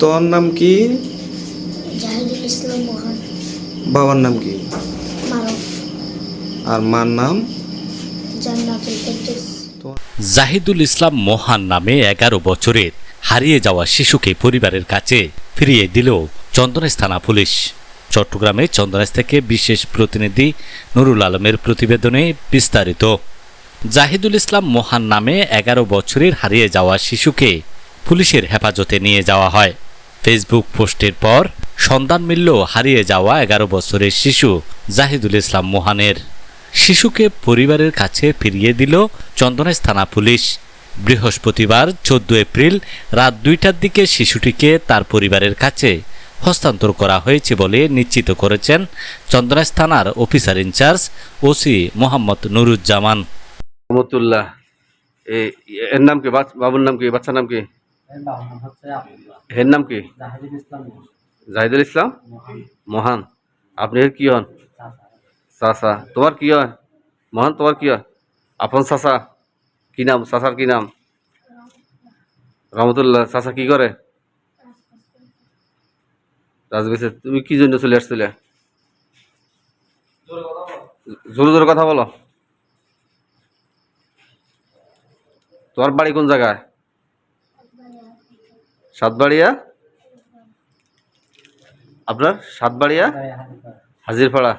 তোমার নাম কি? জাহিদুল ইসলাম মহান। বাবার নাম কি? আর মার নাম? জাহিদুল ইসলাম মোহান নামে এগারো বছরের হারিয়ে যাওয়া শিশুকে পরিবারের কাছে ফিরিয়ে দিল চন্দনাইশ থানা পুলিশ। চট্টগ্রামে চন্দনাইশ থেকে বিশেষ প্রতিনিধি নুরুল আলমের প্রতিবেদনে বিস্তারিত। জাহিদুল ইসলাম মোহান নামে এগারো বছরের হারিয়ে যাওয়া শিশুকে পুলিশের হেফাজতে নিয়ে যাওয়া হয়। ফেসবুক পোস্টের পর সন্ধান মিলল হারিয়ে যাওয়া এগারো বছরের শিশু জাহিদুল ইসলাম মোহানের। শিশুকে পরিবারের কাছে ফিরিয়ে দিল চন্দনাইশ থানা পুলিশ। বৃহস্পতিবার চোদ্দ এপ্রিল রাত দুইটার দিকে শিশুটিকে তার পরিবারের কাছে হস্তান্তর করা হয়েছে বলে নিশ্চিত করেছেন চন্দনাইশ থানার officer in charge OC Mohammad Nuruzzaman. Rahmatullah. এর নাম কি? বাবুর নাম কি? বাচ্চার নাম কি? এর নাম কি? জাহিদুল ইসলাম মহান। আপনি এর কি হন? চাচা। তোমার কি হয়? মহান তোমার কি হয়? আপন চাচা? কি নাম? চাচার কি নাম? রহমতুল্লাহ চাচা কি করে? রাজবেসে তুমি কি জন্য চলে আসছিলে? জোরে জোরে কথা বলো। তোমার বাড়ি কোন জায়গায়? সাতবাড়িয়া? আপনার সাতবাড়িয়া? হাজিরপাড়া।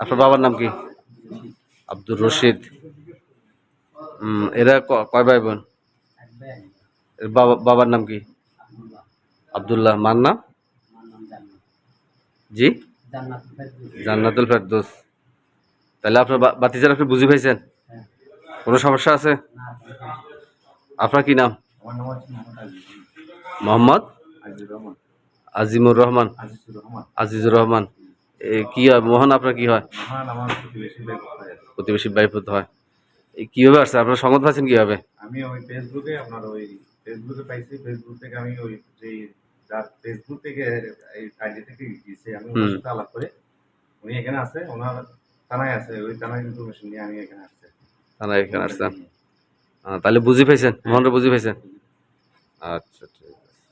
আপনার বাবার নাম কি? আব্দুর রশিদ। এরা কয় ভাই বোন বাবা, বাবার নাম কি? আবদুল্লাহ। মার নাম? জি? জান্নাতুল ফেরদৌস। তাহলে আপনার বাতিজার আপনি বুঝে পাইছেন। কোনো সমস্যা আছে? আপনার কি নাম? মোহাম্মদ আজিমুর রহমান। আজিজুর রহমান। আজিজুর রহমান। এ কি হয়? মোহন আপনার কি হয়? প্রতিবেশী বাইপুত হয়? এই কীভাবে আসছে? আপনার সংবাদ পাচ্ছেন কীভাবে? আমি ওই ফেসবুকে আপনার ওই ফেসবুকে পাইছি। ফেসবুক থেকে আমি ওই যে যার ফেসবুক থেকে এই আইডি থেকে গিয়েছে আমি ওনার সাথে আলাপ করে উনি এখানে আছে ওনার থানায় আছে। ওই থানার ইনফরমেশন নিয়ে আমি এখানে আসছি। তারা এখানে আসছেন। তাহলে বুঝি পাইছেন? মোহনরা বুঝি পাইছেন? আচ্ছা ঠিক আছে।